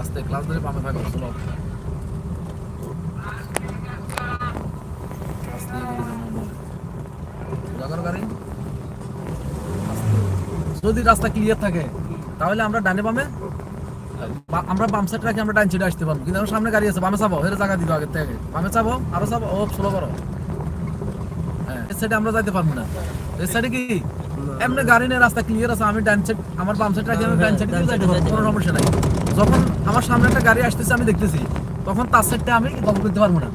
আস্তে, ক্লাস ধরে বামে থাকো, চলো। যদি রাস্তা ক্লিয়ার থাকে, তাহলে আমরা ডানে বামে আমরা বাম সাইড রাখি, আমরা ডান সাইডে আসতে পারব। কিন্তু আমার সামনে গাড়ি আছে, বামে চাবো এর জায়গা দিবে আগের থেকে। বামে চাবো আরও চাবো ও স্লো করো। হ্যাঁ এই সাইডে আমরা যাইতে পারব না। এই সাইডে কি? এমনি গাড়ি নিয়ে রাস্তা ক্লিয়ার আছে, আমি ডান সাইড আমার বাম সাইড রাখি, আমি ডান সাইডে কোনো সমস্যা নাই। যখন আমার সামনে একটা গাড়ি আসতেছে, আমি দেখতেছি, তখন তার সাইডটা আমি দখল করতে পারব না।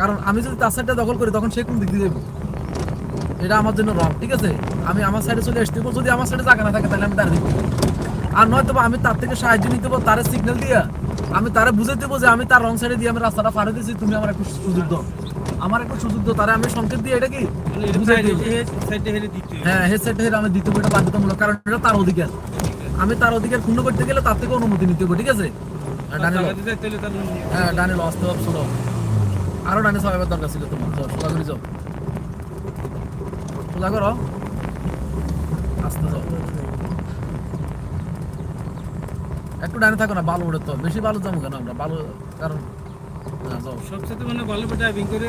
কারণ আমি যদি তার সাইডটা দখল করি, তখন সে কোন দিক দিয়ে যাব এটা আমার জন্য রং ঠিক আছে? আমি আমার সাইডে চলে আসতে যদি আমার সাইডে জায়গা না থাকে, তাহলে আমি দাঁড়িয়ে দিব আর নয়তো আমি তার থেকে সাহায্য নিতে পারব, তারে সিগন্যাল দিয়ে, আমি তারে বুঝে দেবো যে আমি তার রং সাইডে দিয়ে আমি রাস্তাটা পাড়ে দিয়েছি তুমি আমার একটু সুযোগ দাও। আমার একটু সুযোগ দাও তারে আমি সংকেত দিয়ে এটা কি? হ্যাঁ হেড সাইড হেড আমি দিতে এটা বাধ্যতামূলক কারণ এটা তার অধিকার। আমি তার অধিকার ক্ষুণ্ণ করতে গেলে তার থেকে অনুমতি নিতে হবে ঠিক আছে? হ্যাঁ, ডানে। হ্যাঁ আরও ডানে সবাই দরকার ছিল তোমার। সোজা করে যাও। সোজা করো। আস্তে যাও একটু ডানে থাকো না বালু উড়ে তো। বেশি বালু যাব কেন আমরা বালু কারণ হ্যাঁ, সবচেয়ে মানে ভালো ড্রাইভিং করে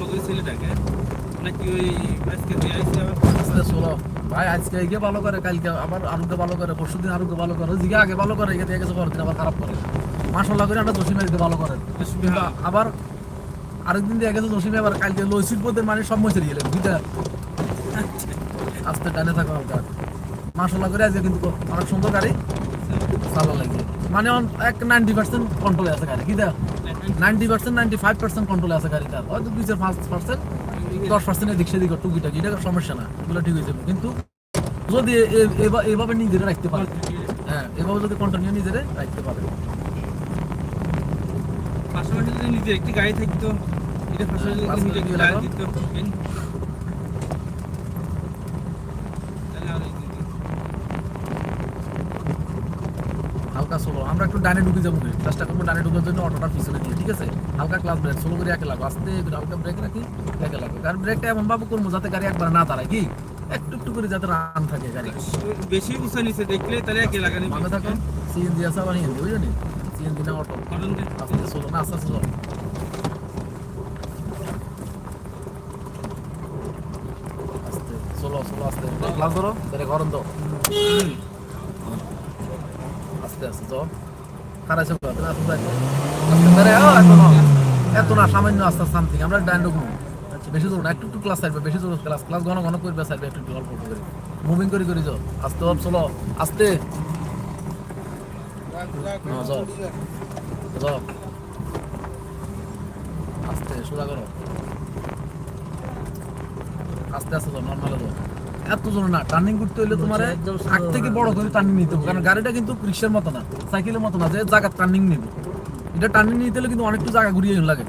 করে ছেলেটাকে। নাকি ওই আজকে দিয়ে আইসে আবার? চলো ভাই আজকে এগে ভালো করে কালকে আবার আরোগ্য ভালো করে পরশু দিন আরোগ্য ভালো করে জিগে আগে ভালো করে এগে গেছে পরের দিন আবার খারাপ করে। মাসাল্লাহ করে একটা ভালো করে। আবার আরেকদিন দিয়ে গেছে জসিমে আবার কালকে লইসির পদের মানে সব মসে গেলেন বুঝতে আস্তে টানে থাকো হালকা। মাসাল্লাহ করে আজকে কিন্তু অনেক সুন্দর গাড়ি। চালা লাগে। মানে এক নাইনটি পার্সেন্ট কন্ট্রোলে আছে গাড়ি কি দেখ ninety percent ninety five percent কন্ট্রোলে আছে গাড়িটা। হয়তো দুই চার পাঁচ পার্সেন্ট দশ পার্সেন্ট এদিক সেদিক টুকিটাকি এটা সমস্যা না এগুলো ঠিক হয়ে যাবে। কিন্তু যদি এভাবে নিজেরা রাখতে পারে হ্যাঁ এভাবে যদি কন্টিনিউ নিজেরা রাখতে পারে। পাশাপাশি যদি নিজের একটি গাড়ি থাকতো এটা পাশাপাশি পাশাপাশি যদি নিজে কি একটি লাগল? গাড়ি দিত তাহলে আর এই দিত। হালকা সোলো আমরা একটু ডানে ঢুকে যাব চেষ্টা করব ডানে ঢুকার জন্য অটোটা পিছনে দিয়ে ঠিক আছে? হালকা ক্লাস ব্রেক সোলো করে একে লাগো। আস্তে হালকা ব্রেক রাখি একে লাগো। কারণ ব্রেকটা এমন ভাবে করব যাতে গাড়ি একবার না দাঁড়ায় কি? একটু একটু করে যাতে রান থাকে গাড়ি। বেশি উঁচা নিচে দেখলে তাহলে একে লাগানি ভাবে থাকো। সিএনজি আছে আবার হিন্দি বুঝলি সিএনজি না অটো আস্তে সোলো না আস্তে আস্তে সোলো সোলো আস্তে। ক্লাস ধরো তাহলে গরম দাও আস্তে আস্তে ধরে ও এত না এত না সামান্য আস্তে সামথিং আমরা ডাইন ঢুকবো বেশি একটু একটু ক্লাস থাকবে বেশি ক্লাস ক্লাস ঘন ঘন করবে একটু একটু অল্প করে। মুভিং করে করে যাও। আস্তে অল্প চলো আস্তে। হ্যাঁ, যাও। যাও। আস্তে সোজা করো। আস্তে আস্তে যাও নর্মালে যাও। এত জোর না টার্নিং করতে হইলে তোমার আগ থেকে বড় করে টার্নিং নিতে হবে কারণ গাড়িটা কিন্তু রিক্সার মতো না সাইকেলের মতো না যে জায়গা টার্নিং নিবে। এটা টার্নিং নিতে হলে কিন্তু অনেকটু জায়গা ঘুরিয়ে লাগে।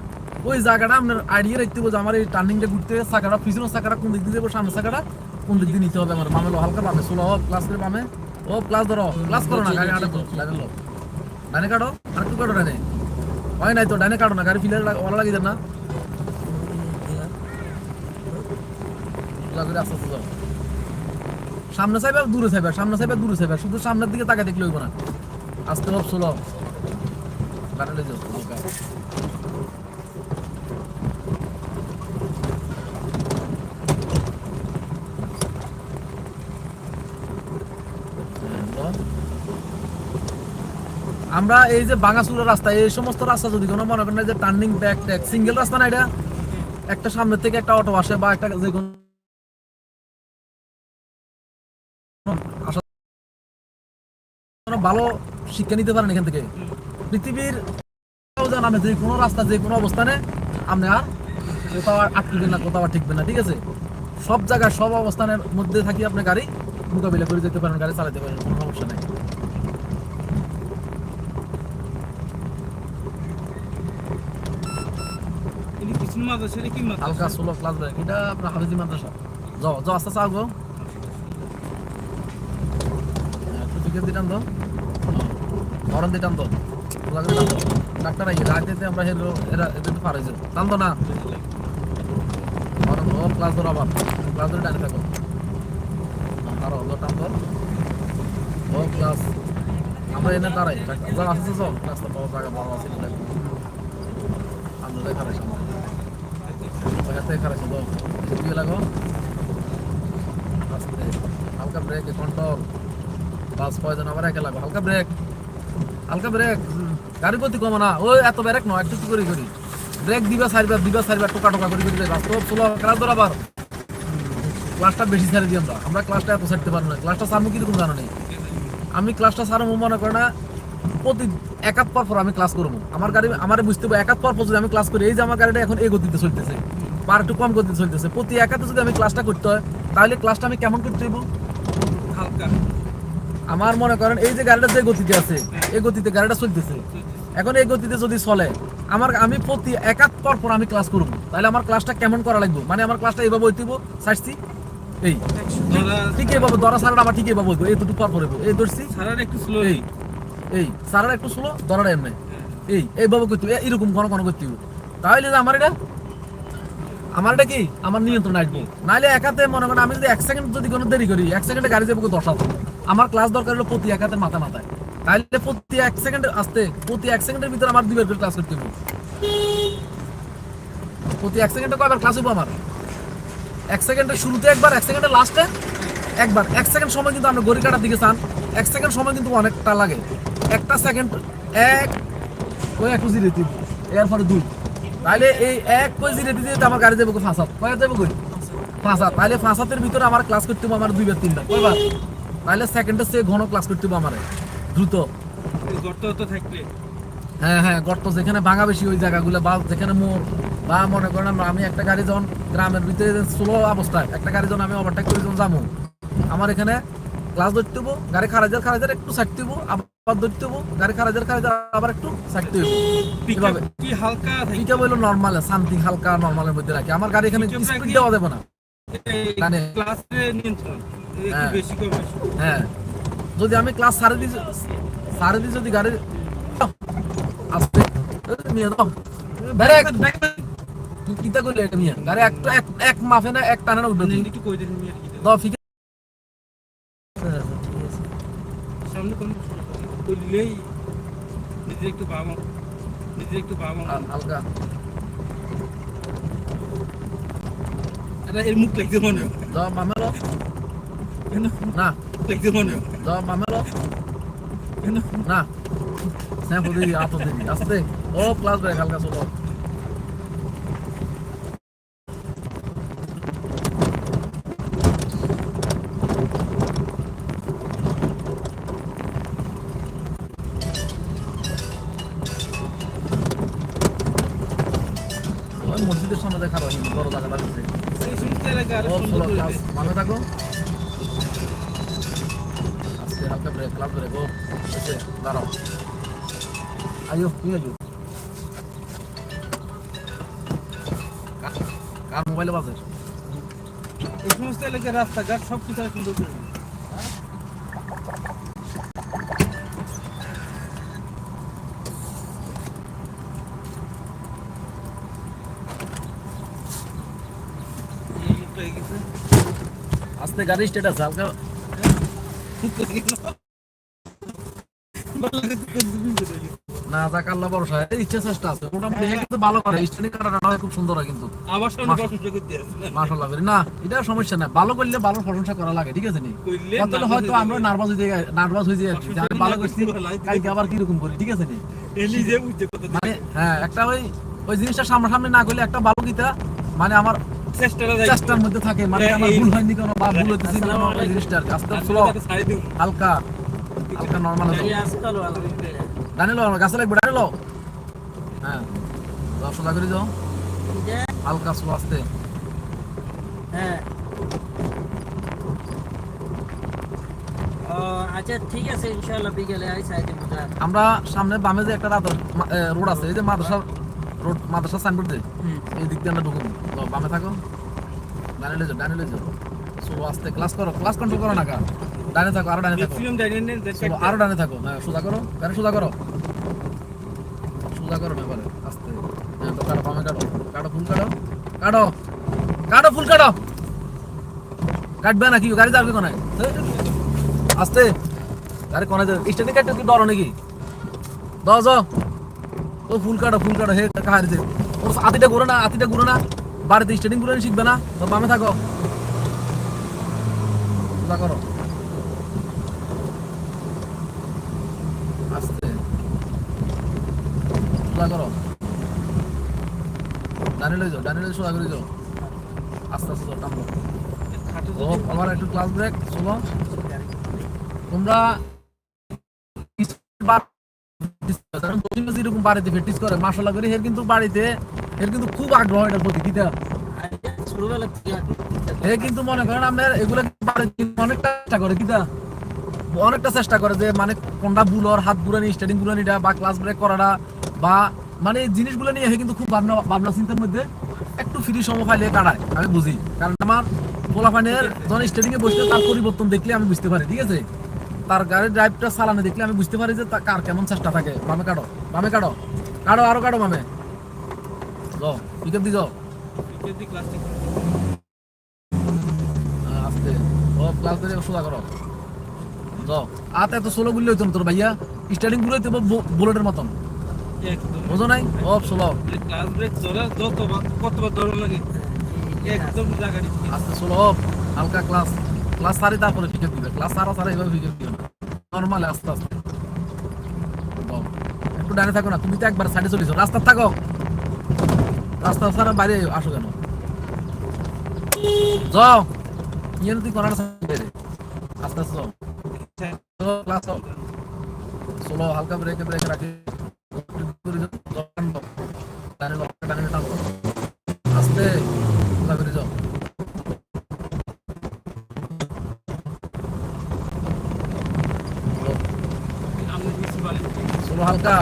ওই জায়গাটা আপনার আইডিয়া রাখতে হবে যে আমার এই টার্নিংটা ঘুরতে চাকাটা পিছনের চাকাটা কোন দিক দিয়ে দেবো সামনের চাকাটা কোন দিক দিয়ে নিতে হবে আমার মামে হালকা সোলো ও প্লাস করে ও প্লাস ধরো প্লাস করো না গাড়ি আটে ডানে লো ডানে কাটো আর একটু কাটো ডানে। হয় নাই তো ডানে কাটো না গাড়ি ফিলার ওলা লাগিয়ে না। করে আস্তে আস্তে যাও। সামনে চাইবে আর দূরে চাইবে, সামনে চাইবে দূরে চাইবে, শুধু সামনের দিকে না। আস্তে যাও আমরা এই যে বাঙাচুরা রাস্তা, এই সমস্ত রাস্তা যদি কোনো মনে করেন যে টার্নিং ব্যাক ট্যাক সিঙ্গেল রাস্তা না এটা, একটা সামনের থেকে একটা অটো আসে বা একটা যে কোনো কোনো ভালো শিক্ষা নিতে পারেন এখান থেকে। পৃথিবীর আপনি যে কোনো রাস্তা যে কোনো অবস্থানে আপনি আর কোথাও আটকবেন না কোথাও ঠিকবেন না ঠিক আছে? সব জায়গায় সব অবস্থানের মধ্যে থাকি আপনি গাড়ি মোকাবিলা করে যেতে পারেন গাড়ি চালাতে পারেন কোনো সমস্যা নেই। হালকা ক্লাস এটা আপনার হাফিজি মাদ্রাসা। যাও যাও আস্তে আস্তে আগো টিকেট দিতাম তো। হরন দিতাম তো সোজা করে টান দাও। ডাক্তার আই রাত দিতে আমরা হেরো এরা এদের পার হয়েছে টান না। হরন ও ক্লাস ধরো আবার ক্লাস ধরে ডানে থাকো। আরও হলো টান ধর ও ক্লাস আমরা এনে দাঁড়াই। যারা আসছে তো রাস্তা পাওয়া জায়গা, বড় আছে আমরা দেখা রাখি খারাপ ছিল দিয়ে লাগো। আস্তে। হালকা ব্রেক কন্ট্রোল বাস পয়জন আবার একে লাগো। হালকা ব্রেক হালকা ব্রেক গাড়ি গতি কমো না। ওই এত ব্রেক নয়, একটু করে করি। ব্রেক দিবা সারবার দিবা সারবার টোকা টোকা করে করে বাস্তব চলো ক্লাস ধর আবার। ক্লাসটা বেশি ছাড়ে দিই আমরা আমরা ক্লাসটা এত ছাড়তে পারব না। ক্লাসটা সারবো কীরকম জানো নেই আমি ক্লাসটা সারবো মনে করে না, প্রতি একাত পর পর আমি ক্লাস করব। আমার গাড়ি, আমার বুঝতে পারব একাত পর পর যদি আমি ক্লাস করি, এই যে আমার গাড়িটা এখন এই গতিতে চলতেছে পার একটু কম গতিতে চলতেছে, প্রতি একাতে যদি আমি ক্লাসটা করতে হয়, তাহলে ক্লাসটা আমি কেমন করতে হইব? হালকা। আমার মনে করেন এই যে গাড়িটা যে গতিতে আছে এই গতিতে গাড়িটা চলতেছে। এখন এই গতিতে যদি চলে আমার আমি প্রতি একাত পর পর আমি ক্লাস করব। তাহলে আমার ক্লাসটা কেমন করা লাগবে? মানে আমার ক্লাসটা এইভাবে হইতেব সাইসছি এই। ঠিক এইভাবে ধরা সারাটা আমার ঠিক এইভাবে এই দুটো পর পর হইব। এই ধরছি। ছাড়ার একটু স্লো এই। এই। সারাটা একটু স্লো ধরাটা এমনি। এই এইভাবে করতে এরকম ঘন ঘন করতে হবে তাহলে যে আমার এটা আমার এটা কি? আমার নিয়ন্ত্রণ আসব। নাহলে একাতে মনে করেন আমি যদি এক সেকেন্ড যদি কোনো দেরি করি এক সেকেন্ডে গাড়ি যাব দশ। হাত আমার ক্লাস দরকার হলো প্রতি একাতে মাথা মাথায়। তাহলে প্রতি এক সেকেন্ডে আসতে, প্রতি এক সেকেন্ডের ভিতরে আমার দুইবার করে ক্লাস করতে হবে। প্রতি এক সেকেন্ডে কয়বার ক্লাস হইব আমার? এক সেকেন্ডের শুরুতে একবার, এক সেকেন্ডের লাস্টে একবার। এক সেকেন্ড সময় কিন্তু আমরা গড়ি কাটার দিকে চান। এক সেকেন্ড সময় কিন্তু অনেকটা লাগে। একটা সেকেন্ড এক ওই এক কেজি রেতি? এরপরে দুই। তাহলে এই এক কেজি রেতি দিয়ে আমার গাড়ি যাব ফাঁসাত কয় যাব কই? ফাঁসাত তাহলে ফাঁসাতের ভিতরে আমার ক্লাস করতে হবে আমার দুইবার, তিনবার। কয়বার? তাহলে সেকেন্ডের চেয়ে ঘন ক্লাস করতে হবে আমার। দ্রুত। গর্ত তো থাকলে। হ্যাঁ হ্যাঁ গর্ত যেখানে ভাঙা বেশি ওই জায়গাগুলো বা যেখানে মোড় বা মনে করেন আমি একটা গাড়ি যখন গ্রামের ভিতরে স্লো অবস্থায় একটা গাড়ি যখন আমি ওভারটেক করে যখন যাব আমার এখানে ক্লাস ধরতে হব গাড়ি খারাজের খারাজের একটু সাইডতে হব আবার ধরতে হব গাড়ি খারাজের খারাজের আবার একটু সাইডতে হব এভাবে। কি হালকা এইটা বলল নর্মাল সামথিং হালকা নর্মালের মধ্যে রাখি। আমার গাড়ি এখানে স্পিড দেওয়া যাবে না। ক্লাসে নিয়ন্ত্রণ। হ্যাঁ। হ্যাঁ। যদি আমি ক্লাস সাড়ে দিই সাড়ে দিই যদি গাড়ি আসতে নিয়ে দাও। ব্রেক কিতা করলে এটা নিয়ে গাড়ি একটা এক এক মাফে না এক টানে না উঠবে একটু কই দেন মিয়া দাও ফিকে সামনে কোন করলেই নিজে একটু বাবা নিজে একটু বাবা হাল- হালকা এটা এর মুখ লাগতে মনে হয়। দাও কেন না মনে হয় মামেলো না স্যাম্পু দিবি আতো দিবি আস্তে ও ক্লাস ব্রেক হালকা চলো মসজিদের সামনে দেখা রয় বড় জায়গা দাঁড়িয়েছে এই সমস্ত ব্রেক ক্লাস ব্রেক ও এসে দাঁড়াও। আইও কি আইও কার- মোবাইলে বাজে? এই সমস্ত এলাকার রাস্তাঘাট সব কিছু গেছে। আস্তে গাড়ি স্টেট আছে হালকা মুখ লেগে গেল। ভালো লাগে তো কনফিউজ হয়ে গেছে। না যাক আল্লাহ ভরসা। ইচ্ছা চেষ্টা আছে। মোটামুটি হ্যাঁ কিন্তু ভালো করে। কাটাটা হয় খুব সুন্দর হয় কিন্তু। সামনে প্রশংসা করতে না। মাশাআল্লাহ করি না এটা সমস্যা না। ভালো করলে ভালো প্রশংসা করা লাগে ঠিক আছে নি? হয়তো আমরা নার্ভাস হয়ে যাই নার্ভাস হয়ে যাই আমি ভালো করছি কালকে আবার করি ঠিক আছে নি? নিজে বুঝতে কথা মানে হ্যাঁ একটা ওই ওই জিনিসটা সামনাসামনি না করলে একটা ভালো গীতা মানে আমার চেষ্টার মধ্যে থাকে। মানে আমার ভুল হয়নি কোনো বা ভুল হইতেছে না জিনিসটা আস্তে হালকা। হালকা নর্মাল ডানিলো গাছে লাগবে ডানিলো হ্যাঁ দশ সোজা করে যাও হালকা আস্তে। হ্যাঁ। আচ্ছা ঠিক আছে ইনশাআল্লাহ বিকেলে আমরা সামনে বামে যে একটা রাত রোড আছে এই যে মাদ্রাসা রোড মাদ্রাসা সাইনবোর্ড দিয়ে হুম। এই দিক দিয়ে আমরা ঢুকুন। বামে থাকো। ডানে লেজো ডানে লেজো স্লো আস্তে ক্লাস করো ক্লাস কন্ট্রোল করো না কা ডানে থাকো আরও ডানে থাকো। চলো আরও ডানে থাকো। না সোজা করো। গাড়ি সোজা করো। সোজা করো না এবারে আস্তে। হ্যাঁ তো কাটো বামে কাটো। কাটো ফুল কাটো। কাটো। কাটো ফুল কাটো। কাটবে না কি গাড়ি যাবে কোনায়? আস্তে। আরে কোনে যে স্টেডিং কাটতে কি ডর নাকি? দাও যাও। ও ফুল কাটো ফুল কাটো। হে কাহারি দে ওর আতিটা ঘুরে না আতিটা ঘুরে না। বাড়িতে স্টেডিং ঘুরে শিখবে না। তো বামে থাকো। সোজা করো আস্তে করো। ডানে লই যাও ডানে লই করে যাও। আস্তে আস্তে একটু ক্লাস ব্রেক তোমরা খুব আগ্রহ এটার প্রতি কিটা আচ্ছা, ছোটবেলা থেকে এ কিন্তু মনে করেন চেষ্টা করে কিটা অনেকটা চেষ্টা করে যে মানে কোনটা বুলর হাত বুড়ানি স্টার্টিং বুড়ানিটা বা ক্লাস ব্রেক করাটা বা মানে এই জিনিসগুলো নিয়ে কিন্তু খুব ভাবনা ভাবনা চিন্তার মধ্যে একটু ফ্রি সময় পাইলে কাটায়, আমি বুঝি। কারণ আমার পোলাপানের যখন স্টার্টিং এ বসলে তার পরিবর্তন দেখলে আমি বুঝতে পারি, ঠিক আছে? তার গাড়ির ড্রাইভটা চালানো দেখলে আমি বুঝতে পারি যে তার কার কেমন চেষ্টা থাকে। বামে কাটো বামে কাটো কাটো, আরও কাটো বামে। এত সোলো গুলি হইতো তোর ভাইয়া। স্টার্টিংগুলো হইতো বুলেটের মতন। বোঝো নাই? ও সোলো ক্লাস ব্রেক চলে যতবার কতবার ধরো লাগে একদম জায়গা আস্তে সোলো হালকা ক্লাস ক্লাস সারি তারপরে পিকআপ দিবে। ক্লাস সারা সারা এভাবে পিকআপ দিবে নর্মাল আস্তে আস্তে। একটু ডানে থাকো না তুমি তো একবার সাইডে চলেছো রাস্তা থাকো। রাস্তা সারা বাইরে আসো কেন? যাও। ইয়ে তুই করার বাইরে আস্তে আস্তে যাও। ক্লাস যাও। চলো হালকা ব্রেকে ব্রেক রাখি। ডানে লক, ডানে টানো। আস্তে সোজা করে যাও। আমি দিচ্ছি বালি চলো হালকা